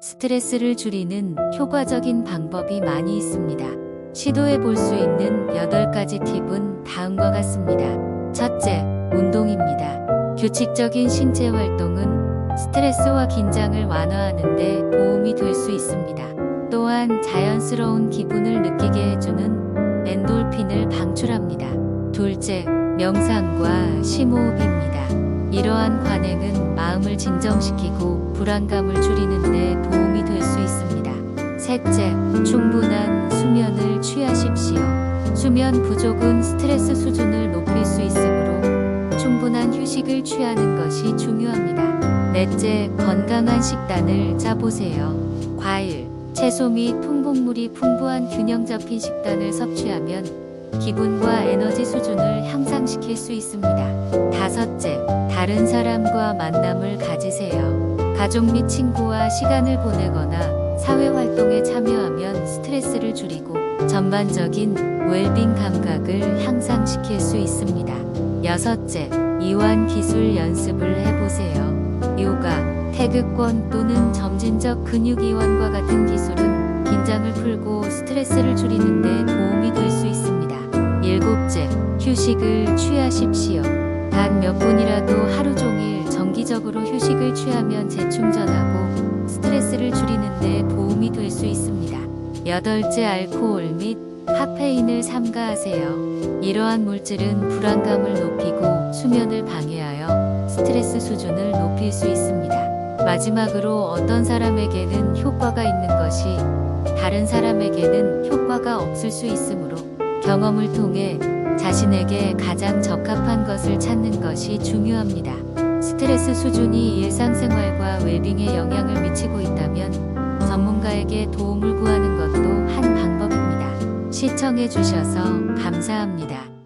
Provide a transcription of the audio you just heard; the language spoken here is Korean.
스트레스를 줄이는 효과적인 방법이 많이 있습니다. 시도해 볼 수 있는 8가지 팁은 다음과 같습니다. 첫째, 운동입니다. 규칙적인 신체 활동은 스트레스와 긴장을 완화하는 데 도움이 될 수 있습니다. 또한 자연스러운 기분을 느끼게 해주는 엔돌핀을 방출합니다. 둘째, 명상과 심호흡입니다. 이러한 관행은 마음을 진정시키고 불안감을 줄이는 데 도움이 될 수 있습니다. 셋째, 충분한 수면을 취하십시오. 수면 부족은 스트레스 수준을 높일 수 있으므로 충분한 휴식을 취하는 것이 중요합니다. 넷째, 건강한 식단을 짜보세요. 과일, 채소 및 통곡물이 풍부한 균형 잡힌 식단을 섭취하면 기분과 에너지 수준을 향상시킬 수 있습니다. 다섯째, 다른 사람과 만남을 가지세요. 가족 및 친구와 시간을 보내거나 사회 활동에 참여하면 스트레스를 줄이고 전반적인 웰빙 감각을 향상시킬 수 있습니다. 여섯째, 이완 기술 연습을 해보세요. 요가, 태극권 또는 점진적 근육 이완과 같은 기술은 긴장을 풀고 스트레스를 줄이는 데 휴식을 취하십시오. 단 몇 분이라도 하루 종일 정기적으로 휴식을 취하면 재충전하고 스트레스를 줄이는 데 도움이 될 수 있습니다. 여덟째, 알코올 및 카페인을 삼가하세요. 이러한 물질은 불안감을 높이고 수면을 방해하여 스트레스 수준을 높일 수 있습니다. 마지막으로 어떤 사람에게는 효과가 있는 것이 다른 사람에게는 효과가 없을 수 있으므로 경험을 통해 자신에게 가장 적합한 것을 찾는 것이 중요합니다. 스트레스 수준이 일상생활과 웰빙에 영향을 미치고 있다면 전문가에게 도움을 구하는 것도 한 방법입니다. 시청해 주셔서 감사합니다.